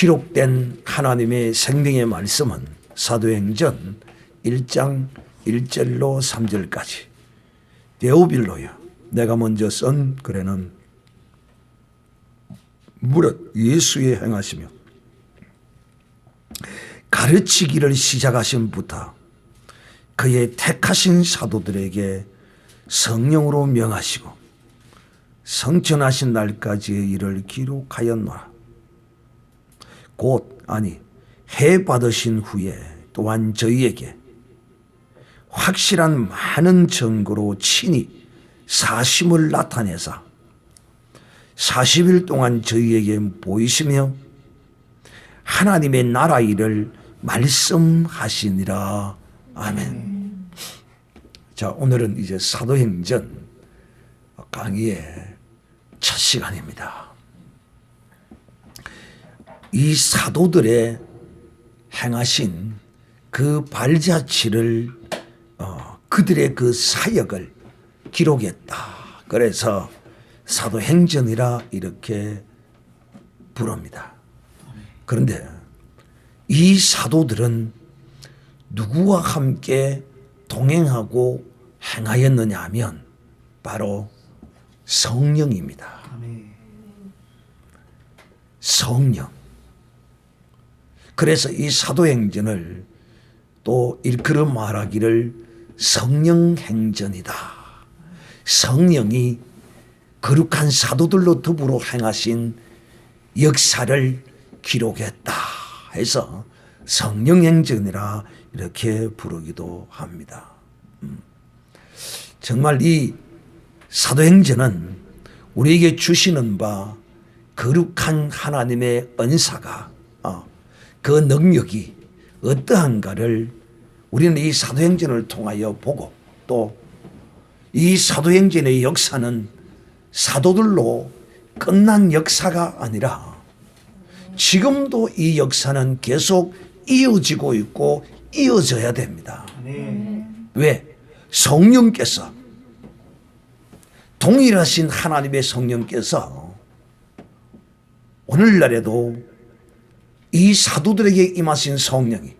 기록된 하나님의 생명의 말씀은 사도행전 1장 1절로 3절까지 데오빌로야 내가 먼저 쓴 글에는 무릇 예수의 행하시며 가르치기를 시작하신 부터 그의 택하신 사도들에게 성령으로 명하시고 성천하신 날까지의 일을 기록하였노라. 곧 아니 해 받으신 후에 또한 저희에게 확실한 많은 증거로 친히 사심을 나타내사 40일 동안 저희에게 보이시며 하나님의 나라 일을 말씀하시니라. 아멘. 자, 오늘은 이제 사도행전 강의의 첫 시간입니다. 이 사도들의 행하신 그 발자취를 어, 그들의 그 사역을 기록했다. 그래서 사도행전이라 이렇게 부릅니다. 그런데 이 사도들은 누구와 함께 동행하고 행하였느냐 하면 바로 성령입니다. 성령. 그래서 이 사도행전을 또 일컬어 말하기를 성령행전이다. 성령이 거룩한 사도들로 더불어 행하신 역사를 기록했다 해서 성령행전이라 이렇게 부르기도 합니다. 음. 정말 이 사도행전은 우리에게 주시는 바 거룩한 하나님의 은사가 어, 그 능력이 어떠한가를 우리는 이 사도행전을 통하여 보고 또 이 사도행전의 역사는 사도들로 끝난 역사가 아니라 지금도 이 역사는 계속 이어지고 있고 이어져야 됩니다. 왜? 성령께서 동일하신 하나님의 성령께서 오늘날에도 이 사도들에게 임하신 성령이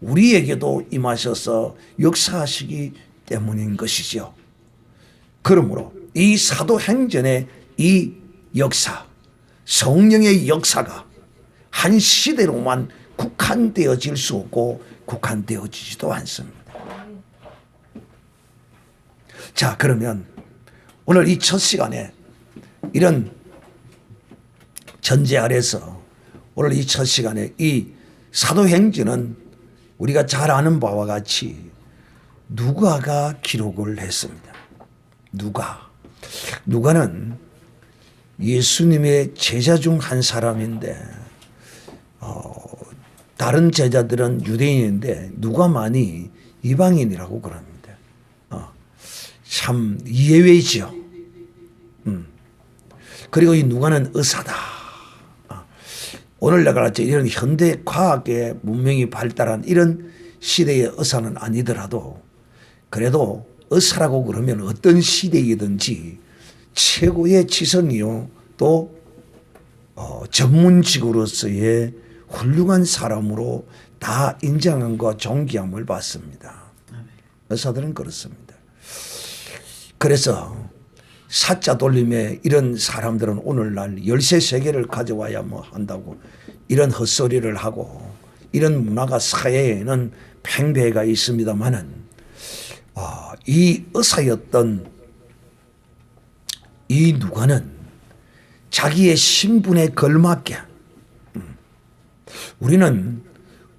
우리에게도 임하셔서 역사하시기 때문인 것이지요. 그러므로 이 사도행전의 이 역사, 성령의 역사가 한 시대로만 국한되어질 수 없고 국한되어지지도 않습니다. 자, 그러면 오늘 이 첫 시간에 이런 전제 아래서 오늘 이 첫 시간에 이 사도행전은 우리가 잘 아는 바와 같이 누가가 기록을 했습니다. 누가. 누가는 예수님의 제자 중 한 사람인데, 어, 다른 제자들은 유대인인데, 누가만이 이방인이라고 그럽니다. 어, 참 예외지요. 음. 그리고 이 누가는 의사다. 어, 오늘날 같이 이런 현대 과학의 문명이 발달한 이런 시대의 의사는 아니더라도 그래도 의사라고 그러면 어떤 시대이든지 최고의 지성이요 또 어, 전문직으로서의 훌륭한 사람으로 다 인정함과 존귀함을 받습니다. 의사들은 그렇습니다. 그래서 사자 돌림에 이런 사람들은 오늘날 열세 세계를 가져와야 뭐 한다고 이런 헛소리를 하고 이런 문화가 사회에는 팽배가 있습니다만은 어, 이 의사였던 이 누가는 자기의 신분에 걸맞게 음, 우리는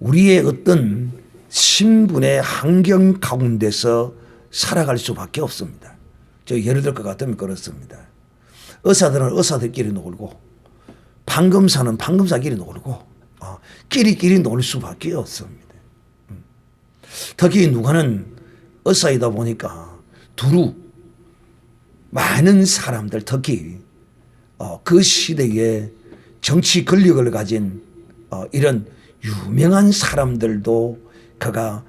우리의 어떤 신분의 환경 가운데서 살아갈 수밖에 없습니다. 저 예를 들 것 같으면 그렇습니다. 의사들은 의사들끼리 놀고 판검사는 판검사끼리 놀고 어, 끼리끼리 놀 수밖에 없습니다. 음. 특히 누가는 의사이다 보니까 두루 많은 사람들 특히 어, 그 시대에 정치 권력을 가진 어, 이런 유명한 사람들도 그가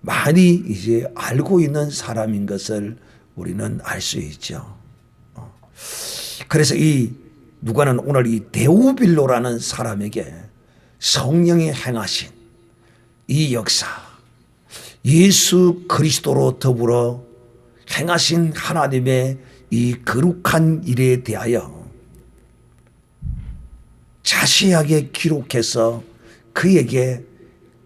많이 이제 알고 있는 사람인 것을 우리는 알 수 있죠. 어. 그래서 이 누가는 오늘 이 데오빌로라는 사람에게 성령이 행하신 이 역사, 예수 그리스도로 더불어 행하신 하나님의 이 거룩한 일에 대하여 자세하게 기록해서 그에게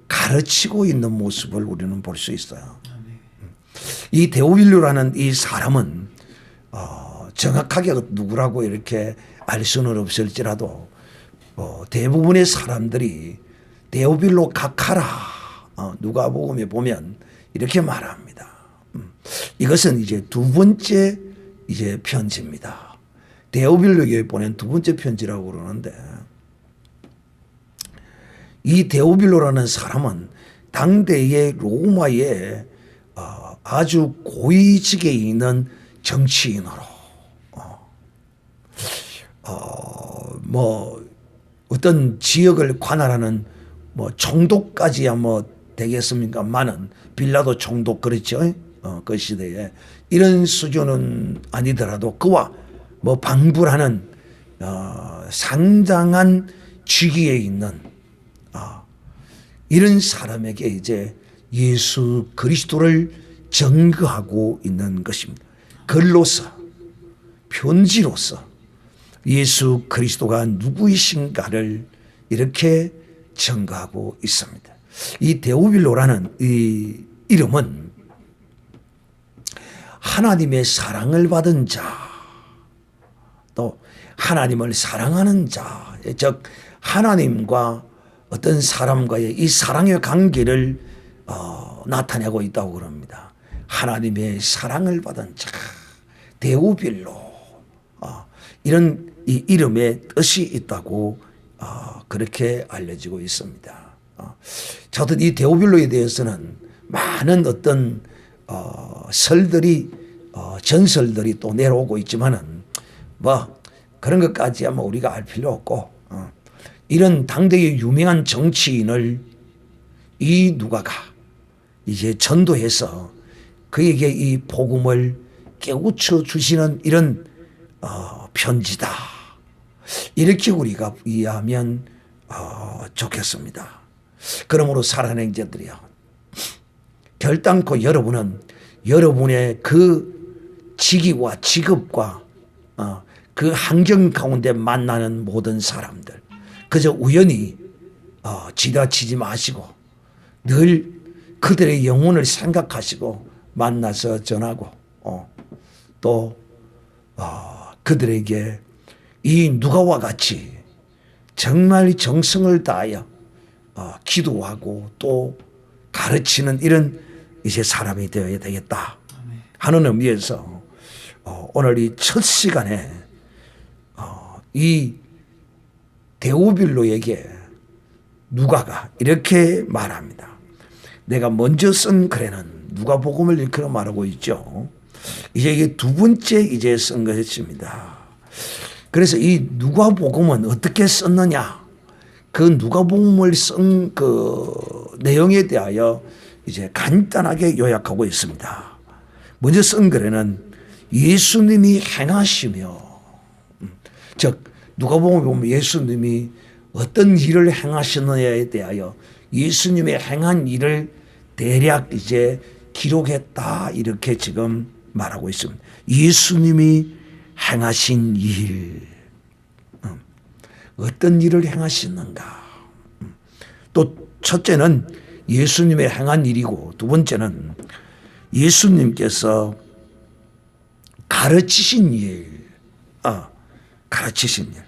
가르치고 있는 모습을 우리는 볼 수 있어요. 이 데오빌루라는 이 사람은 어, 정확하게 누구라고 이렇게 알 수는 없을지라도 어, 대부분의 사람들이 데오빌로 각하라 어, 누가복음에 보면 이렇게 말합니다. 음, 이것은 이제 두 번째 이제 편지입니다. 데오빌로에게 보낸 두 번째 편지라고 그러는데 이 데오빌로라는 사람은 당대의 로마의 어, 아주 고위직에 있는 정치인으로. 어, 어, 뭐 어떤 지역을 관할하는 뭐 총독까지야 뭐 되겠습니까만은 빌라도 총독 그렇죠? 어, 그 시대에. 이런 수준은 아니더라도 그와 뭐 방불하는 어, 상당한 직위에 있는 어, 이런 사람에게 이제 예수 그리스도를 증거하고 있는 것입니다. 글로서 편지로서 예수 그리스도가 누구이신가를 이렇게 증거하고 있습니다. 이 데오빌로라는 이 이름은 하나님의 사랑을 받은 자, 또 하나님을 사랑하는 자, 즉 하나님과 어떤 사람과의 이 사랑의 관계를 어, 나타내고 있다고 그럽니다. 하나님의 사랑을 받은 자, 데오빌로 어, 이런 이 이름의 뜻이 있다고 어, 그렇게 알려지고 있습니다. 어, 저도 이 데오빌로에 대해서는 많은 어떤 어, 설들이 어, 전설들이 또 내려오고 있지만은 뭐 그런 것까지야 뭐 우리가 알 필요 없고 어, 이런 당대의 유명한 정치인을 이 누가가 이제 전도해서 그에게 이 복음을 깨우쳐 주시는 이런 어, 편지다. 이렇게 우리가 이해하면 어, 좋겠습니다. 그러므로 살아행자들이요. 결단코 여러분은 여러분의 그 직위와 직업과 어, 그 환경 가운데 만나는 모든 사람들 그저 우연히 어, 지나치지 마시고 늘 그들의 영혼을 생각하시고 만나서 전하고 어, 또 어, 그들에게 이 누가와 같이 정말 정성을 다하여 어, 기도하고 또 가르치는 이런 이제 사람이 되어야 되겠다 하는 의미에서 어, 오늘 이 첫 시간에 어, 이 데오빌로에게 누가가 이렇게 말합니다. 내가 먼저 쓴 글에는 누가복음을 이렇게 말하고 있죠. 이제 이게 두 번째 이제 쓴 것입니다. 그래서 이 누가복음은 어떻게 썼느냐? 그 누가복음을 쓴 그 내용에 대하여 이제 간단하게 요약하고 있습니다. 먼저 쓴 글에는 예수님이 행하시며, 음, 즉 누가복음에 보면 예수님이 어떤 일을 행하시느냐에 대하여 예수님의 행한 일을 대략 이제 기록했다 이렇게 지금 말하고 있습니다. 예수님이 행하신 일 음, 어떤 일을 행하시는가 음, 또 첫째는 예수님의 행한 일이고 두 번째는 예수님께서 가르치신 일, 어, 가르치신 일.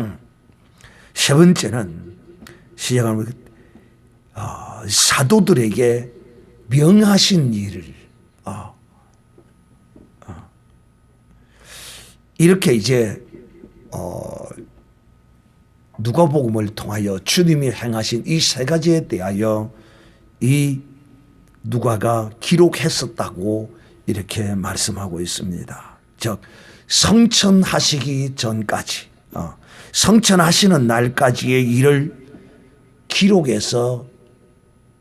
음. 세 번째는 시작하면 어, 사도들에게 명하신 일을 어, 어. 이렇게 이제 어, 누가복음을 통하여 주님이 행하신 이 세 가지에 대하여 이 누가가 기록했었다고 이렇게 말씀하고 있습니다. 즉 성천하시기 전까지 어, 성천하시는 날까지의 일을 기록해서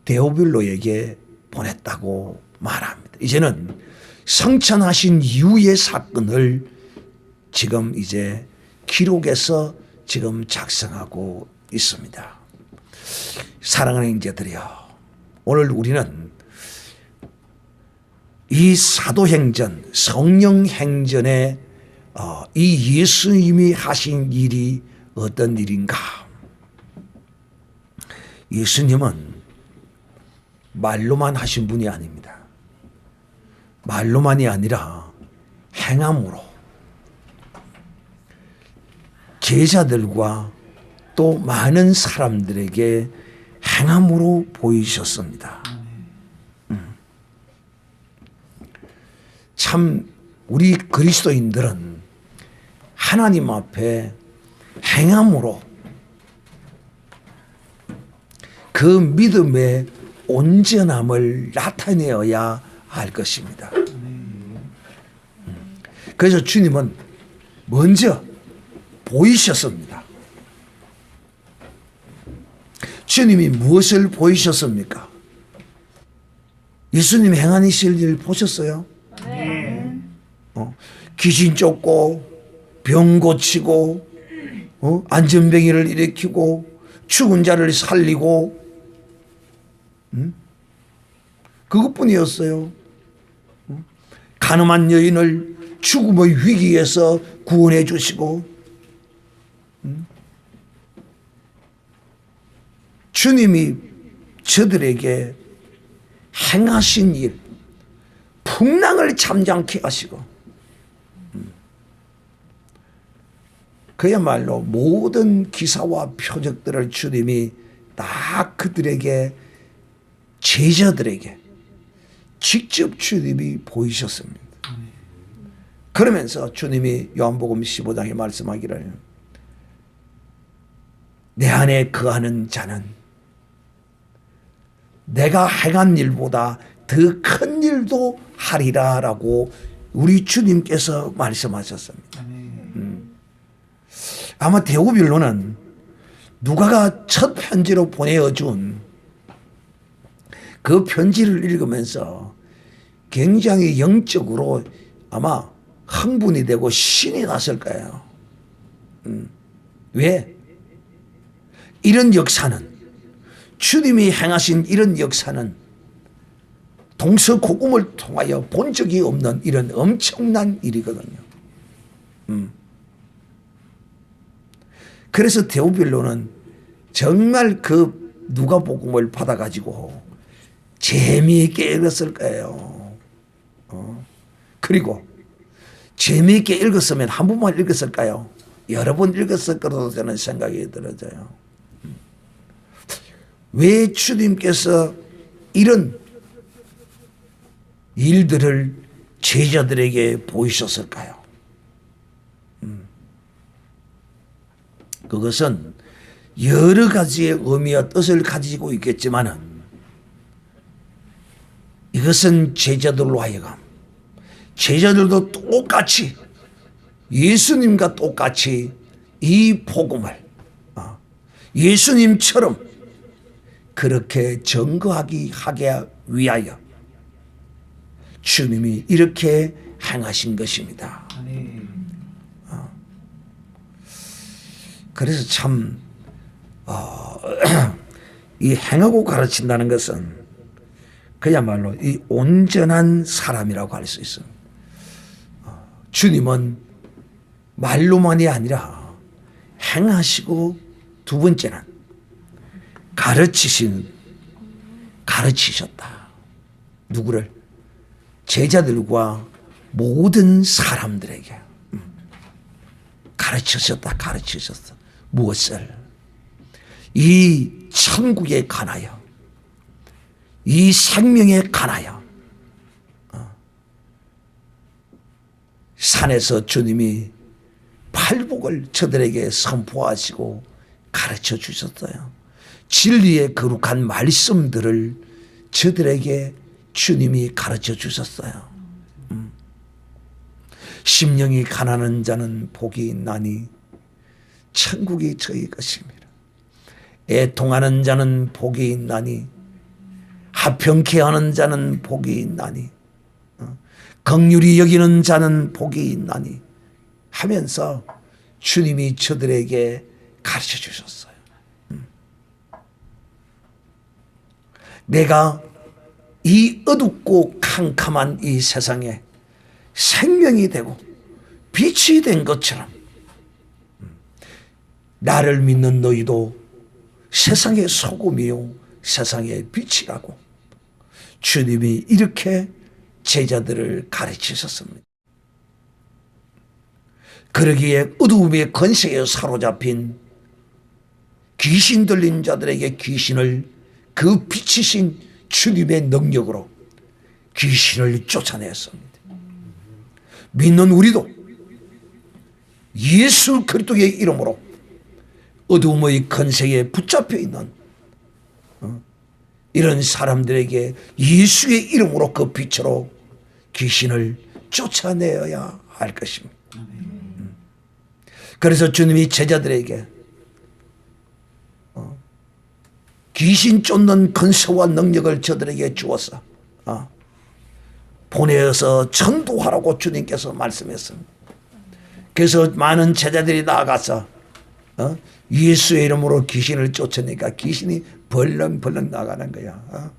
데오빌로에게 보냈다고 말합니다. 이제는 성천하신 이후의 사건을 지금 이제 기록해서 지금 작성하고 있습니다. 사랑하는 형제들이여 오늘 우리는 이 사도행전 성령행전에 어, 이 예수님이 하신 일이 어떤 일인가 예수님은 말로만 하신 분이 아닙니다. 말로만이 아니라 행함으로 제자들과 또 많은 사람들에게 행함으로 보이셨습니다. 음. 참 우리 그리스도인들은 하나님 앞에 행함으로 그 믿음의 온전함을 나타내어야 할 것입니다. 음. 그래서 주님은 먼저 보이셨습니다. 주님이 무엇을 보이셨습니까? 예수님 행하실 일 보셨어요? 어, 귀신 쫓고 병 고치고 어, 안전병이를 일으키고 죽은 자를 살리고 음? 그것뿐이었어요. 어? 가늠한 여인을 죽음의 위기에서 구원해 주시고 음? 주님이 저들에게 행하신 일 풍랑을 잠잠케 하시고 음. 그야말로 모든 기사와 표적들을 주님이 다 그들에게 제자들에게 직접 주님이 보이셨습니다. 그러면서 주님이 요한복음 15장에 말씀하기를 내 안에 거하는 자는 내가 행한 일보다 더 큰 일도 하리라 라고 우리 주님께서 말씀하셨습니다. 음. 아마 대우빌로는 누가가 첫 편지로 보내어준 그 편지를 읽으면서 굉장히 영적으로 아마 흥분이 되고 신이 났을 거예요. 음. 왜? 이런 역사는 주님이 행하신 이런 역사는 동서고금을 통하여 본 적이 없는 이런 엄청난 일이거든요. 음. 그래서 데오빌로는 정말 그 누가복음을 받아가지고 재미있게 읽었을 거예요. 어. 그리고 재미있게 읽었으면 한 번만 읽었을까요? 여러 번 읽었을 거라고 저는 생각이 들어져요. 음. 왜 주님께서 이런 일들을 제자들에게 보이셨을까요? 음. 그것은 여러 가지의 의미와 뜻을 가지고 있겠지만은 이것은 제자들로 하여금 제자들도 똑같이 예수님과 똑같이 이 복음을 어, 예수님처럼 그렇게 증거하기 하게 위하여 주님이 이렇게 행하신 것입니다. 어. 그래서 참, 어, 이 행하고 가르친다는 것은 그야말로 이 온전한 사람이라고 할 수. 어, 주님은 말로만이 아니라 행하시고 두 번째는 가르치신, 가르치셨다. 누구를? 제자들과 모든 사람들에게 음, 가르치셨다 가르치셨어 무엇을 이 천국에 관하여 이 생명에 관하여 어, 산에서 주님이 팔복을 저들에게 선포하시고 가르쳐 주셨어요. 진리의 거룩한 말씀들을 저들에게 주님이 가르쳐 주셨어요. 음. 심령이 가난한 자는 복이 있나니 천국이 저희 것입니다. 애통하는 자는 복이 있나니 하평케 하는 자는 복이 있나니 어. 긍휼히 여기는 자는 복이 있나니 하면서 주님이 저들에게 가르쳐 주셨어요. 음. 내가 이 어둡고 캄캄한 이 세상에 생명이 되고 빛이 된 것처럼 나를 믿는 너희도 세상의 소금이요 세상의 빛이라고 주님이 이렇게 제자들을 가르치셨습니다. 그러기에 어두움의 건세에 사로잡힌 귀신 들린 자들에게 귀신을 그 빛이신 주님의 능력으로 귀신을 쫓아냈습니다. 믿는 우리도 예수 그리스도의 이름으로 어두움의 건세에 붙잡혀 있는 어, 이런 사람들에게 예수의 이름으로 그 빛으로 귀신을 쫓아내어야 할 것입니다. 음. 그래서 주님이 제자들에게 어, 귀신 쫓는 건세와 능력을 저들에게 주어서 어, 보내어서 전도하라고 주님께서 말씀했습니다. 그래서 많은 제자들이 나아가서 어? 예수의 이름으로 귀신을 쫓으니까 귀신이 벌렁벌렁 나가는 거야. 어?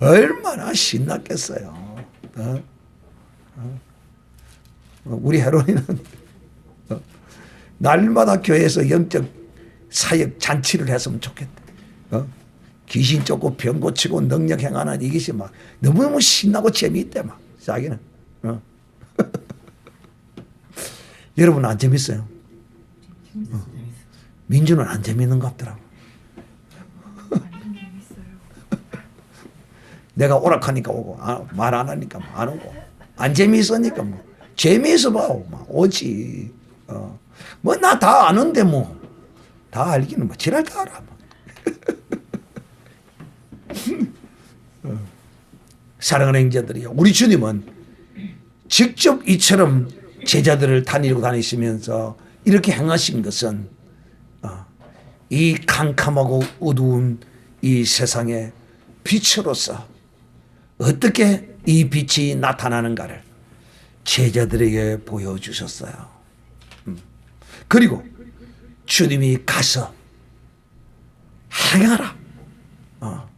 얼마나 신났겠어요. 어? 어? 우리 헤로이는 어, 날마다 교회에서 영적 사역 잔치를 했으면 좋겠다. 어? 귀신 쫓고 병 고치고 능력 행하는 이것이 막 너무너무 신나고 재미있대 막 자기는. 어? 여러분 안 재밌어요? 어. 민주는 안 재밌는 것 같더라고. 내가 오락하니까 오고 아, 말안 하니까 안 오고 안 재미있으니까 뭐 재미있어 봐 뭐, 오지. 어. 뭐 나 다 아는데 뭐 다 알기는 뭐 지랄 다 알아. 뭐. 어. 사랑하는 형제들이요. 우리 주님은 직접 이처럼 제자들을 다니고 다니시면서 이렇게 행하신 것은 어, 이 캄캄하고 어두운 이 세상의 빛으로서 어떻게 이 빛이 나타나는가를 제자들에게 보여주셨어요. 음. 그리고 주님이 가서 행하라. 어.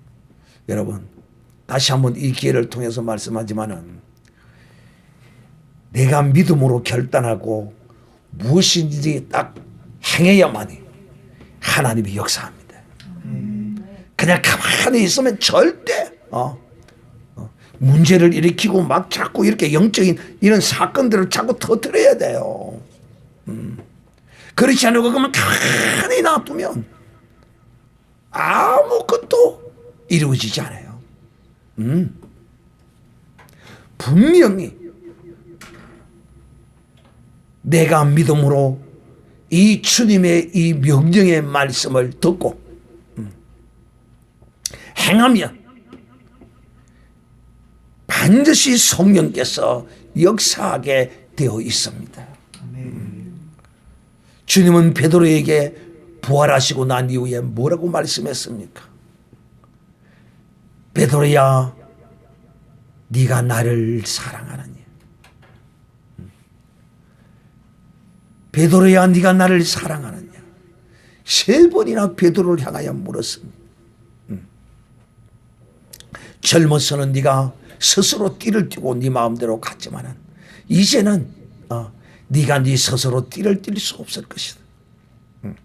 여러분 다시 한번 이 기회를 통해서 말씀하지만은 내가 믿음으로 결단하고 무엇인지 딱 행해야만이 하나님이 역사합니다. 그냥 가만히 있으면 절대 어, 어, 문제를 일으키고 막 자꾸 이렇게 영적인 이런 사건들을 자꾸 터뜨려야 돼요. 음. 그렇지 않고 그러면 가만히 놔두면 아무것도 이루어지지 않아요. 음. 분명히 내가 믿음으로 이 주님의 이 명령의 말씀을 듣고 음, 행하면 반드시 성령께서 역사하게 되어 있습니다. 음. 주님은 베드로에게 부활하시고 난 이후에 뭐라고 말씀했습니까? 베드로야, 네가 나를 사랑하느냐? 베드로야 네가 나를 사랑하느냐 세 번이나 베드로를 향하여 물었습니다. 음. 젊어서는 네가 스스로 띠를 띠고 네 마음대로 갔지만은 이제는 어, 네가 네 스스로 띠를 띨 수 없을 것이다. 음.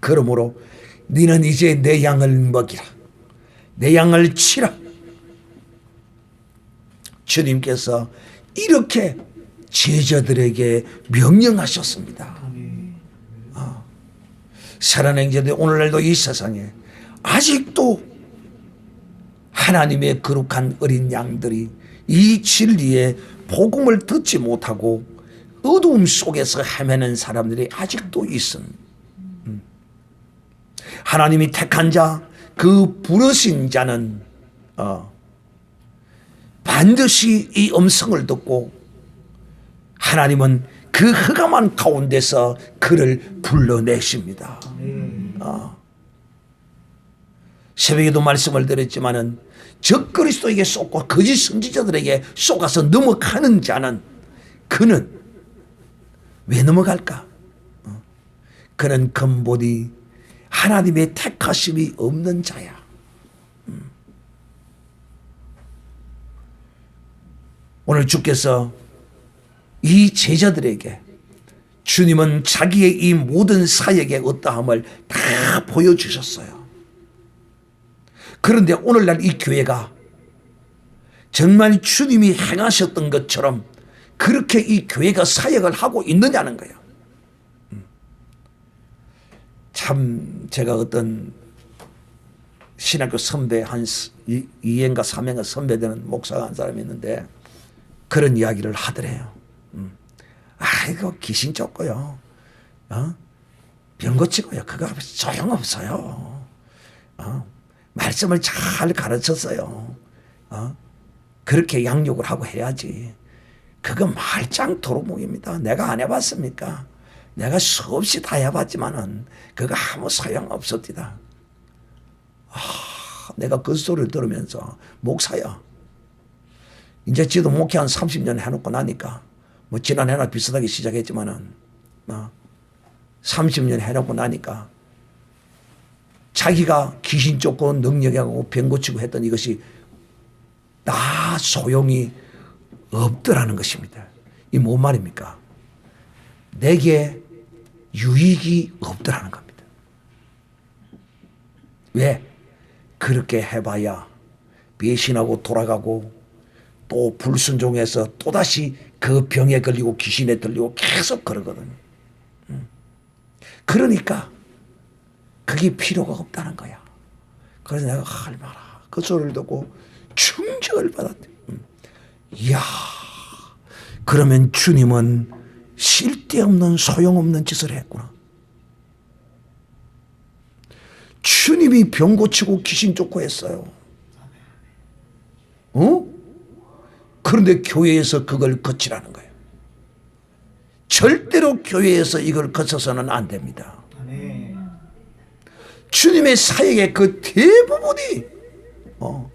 그러므로 너는 이제 내 양을 먹이라. 내 양을 치라. 주님께서 이렇게 제자들에게 명령하셨습니다. 어. 사랑하는 형제들 오늘날도 이 세상에 아직도 하나님의 거룩한 어린 양들이 이 진리의 복음을 듣지 못하고 어두움 속에서 헤매는 사람들이 아직도 있습니다. 음. 하나님이 택한 자, 그 부르신 자는 어, 반드시 이 음성을 듣고 하나님은 그 흑암한 가운데서 그를 불러내십니다. 어. 새벽에도 말씀을 드렸지만은 적그리스도에게 쏟고 거짓 선지자들에게 쏟아서 넘어가는 자는 그는 왜 넘어갈까? 어. 그는 근본이 하나님의 택하심이 없는 자야. 음. 오늘 주께서 이 제자들에게 주님은 자기의 이 모든 사역의 어떠함을 다 보여주셨어요. 그런데 오늘날 이 교회가 정말 주님이 행하셨던 것처럼 그렇게 이 교회가 사역을 하고 있느냐는 거예요. 음. 참 제가 어떤 신학교 선배 한 2년가 3년가 선배되는 목사가 한 사람이 있는데 그런 이야기를 하더래요. 음. 아이고 귀신 쫓고요. 어? 병 고 치고요. 그거 소용없어요. 어? 말씀을 잘 가르쳤어요. 어? 그렇게 양육을 하고 해야지. 그거 말짱 도루묵입니다. 내가 안 해봤습니까? 내가 수없이 다 해봤지만은 그거 아무 소용 없었디다. 아, 내가 그 소리를 들으면서 목사야. 이제 지도 목회 한 30년 해놓고 나니까 뭐 지난해나 비슷하게 시작했지만은 어, 30년 해놓고 나니까 자기가 귀신 쫓고 능력하고 병 고치고 했던 이것이 다 소용이 없더라는 것입니다. 이 뭔 말입니까? 내게 유익이 없더라는 겁니다. 왜? 그렇게 해봐야 배신하고 돌아가고 또 불순종해서 또다시 그 병에 걸리고 귀신에 들리고 계속 그러거든요. 음. 그러니까 그게 필요가 없다는 거야. 그래서 내가 할마라 그 소리를 듣고 충격을 받았대. 음. 이야 그러면 주님은 쓸데없는 소용없는 짓을 했구나. 주님이 병 고치고 귀신 쫓고 했어요. 어? 그런데 교회에서 그걸 거치라는 거예요. 절대로 교회에서 이걸 거쳐서는 안 됩니다. 주님의 사역의 그 대부분이 어,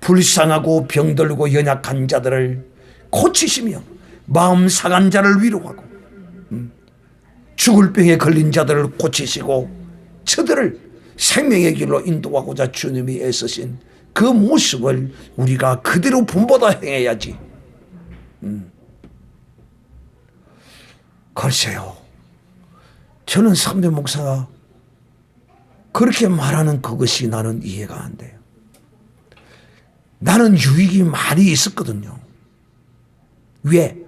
불쌍하고 병들고 연약한 자들을 고치시며 마음 상한 자를 위로하고 음, 죽을 병에 걸린 자들을 고치시고 저들을 생명의 길로 인도하고자 주님이 애쓰신 그 모습을 우리가 그대로 본보다 행해야지. 음. 글쎄요. 저는 삼대 목사가 그렇게 말하는 그것이 나는 이해가 안 돼요. 나는 유익이 많이 있었거든요. 왜?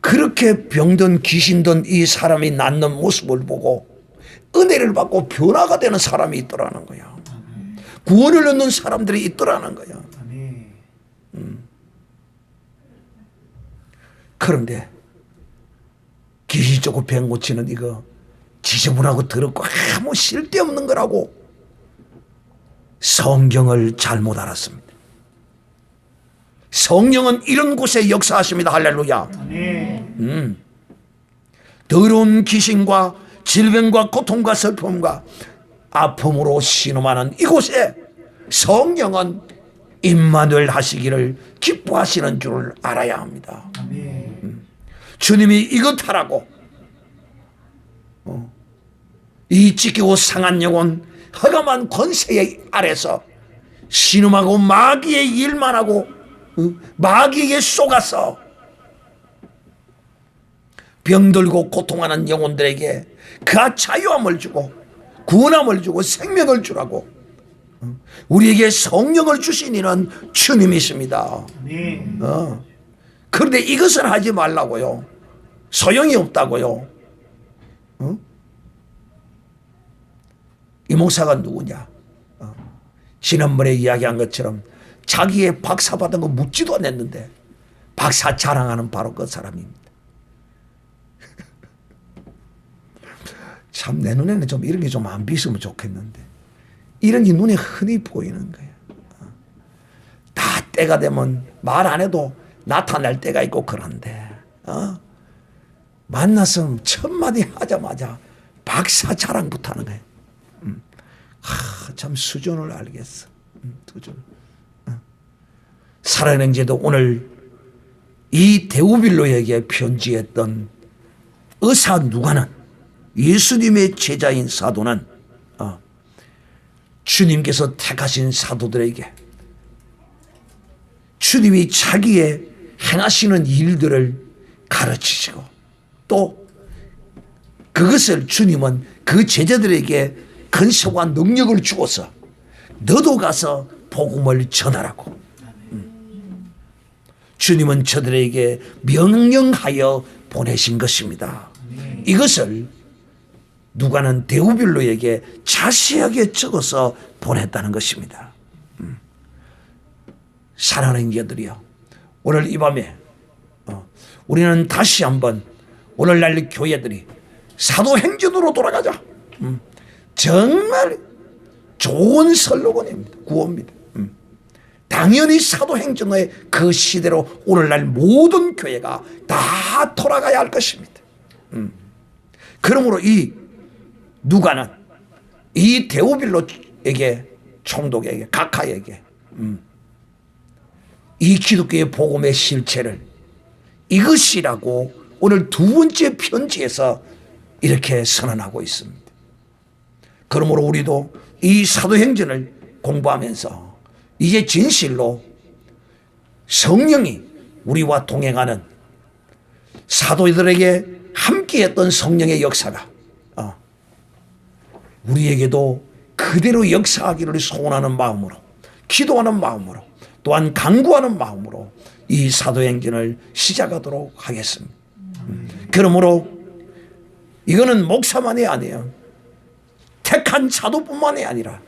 그렇게 병든 귀신든 이 사람이 낫는 모습을 보고 은혜를 받고 변화가 되는 사람이 있더라는 거야. 구원을 얻는 사람들이 있더라는 거야. 음. 그런데 귀신 쪼고 병 고치는 이거 지저분하고 더럽고 아무 쓸데없는 거라고 성경을 잘못 알았습니다. 성령은 이런 곳에 역사하십니다. 할렐루야. 음. 더러운 귀신과 질병과 고통과 슬픔과 아픔으로 신음하는 이곳에 성령은 임마누엘 하시기를 기뻐하시는 줄을 알아야 합니다. 음. 주님이 이것 하라고 어. 이 찢기고 상한 영혼 허감한 권세의 아래서 신음하고 마귀의 일만 하고 어? 마귀에게 속아서 병들고 고통하는 영혼들에게 그 자유함을 주고 구원함을 주고 생명을 주라고 어? 우리에게 성령을 주신 이는 주님이십니다. 어. 그런데 이것을 하지 말라고요. 소용이 없다고요. 어? 이 목사가 누구냐? 어. 지난번에 이야기한 것처럼 자기의 박사 받은 거 묻지도 않았는데 박사 자랑하는 바로 그 사람입니다. 참 내 눈에는 좀 이런 게 좀 안 비으면 좋겠는데 이런 게 눈에 흔히 보이는 거야. 어. 다 때가 되면 말 안 해도 나타날 때가 있고 그런데 어? 만나서 첫 마디 하자마자 박사 자랑부터 하는 거야. 음. 하, 참 수준을 알겠어. 음, 수준. 어. 살아행제도 오늘 이 데우빌로에게 편지했던 의사 누가는 예수님의 제자인 사도는 어, 주님께서 택하신 사도들에게 주님이 자기의 행하시는 일들을 가르치시고 또 그것을 주님은 그 제자들에게 근세와 능력을 주어서 너도 가서 복음을 전하라고. 음. 주님은 저들에게 명령하여 보내신 것입니다. 이것을 누가는 데오빌로에게 자세하게 적어서 보냈다는 것입니다. 음. 사랑하는 이들이여 오늘 이 밤에 어, 우리는 다시 한번 오늘날 교회들이 사도행전으로 돌아가자. 음. 정말 좋은 슬로건입니다. 구호입니다. 음. 당연히 사도행전의 그 시대로 오늘날 모든 교회가 다 돌아가야 할 것입니다. 음. 그러므로 이 누가는 이 데오빌로에게 총독에게 각하에게 음, 이 기독교의 복음의 실체를 이것이라고 오늘 두 번째 편지에서 이렇게 선언하고 있습니다. 그러므로 우리도 이 사도행전을 공부하면서 이제 진실로 성령이 우리와 동행하는 사도들에게 함께했던 성령의 역사가 어, 우리에게도 그대로 역사하기를 소원하는 마음으로 기도하는 마음으로 또한 강구하는 마음으로 이 사도행전을 시작하도록 하겠습니다. 음, 그러므로 이거는 목사만이 아니에요. 택한 사도뿐만이 아니라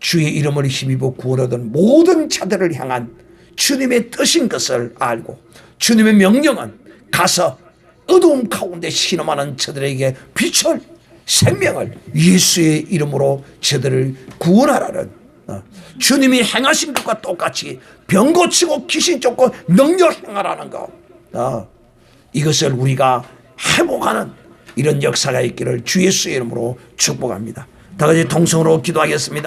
주의 이름을 힘입어 구원하던 모든 자들을 향한 주님의 뜻인 것을 알고 주님의 명령은 가서 어두움 가운데 신음하는 저들에게 빛을 생명을 예수의 이름으로 저들을 구원하라는 어, 주님이 행하신 것과 똑같이 병 고치고 귀신 쫓고 능력 행하라는 것 어, 이것을 우리가 회복하는 이런 역사가 있기를 주 예수의 이름으로 축복합니다. 다 같이 통성으로 기도하겠습니다.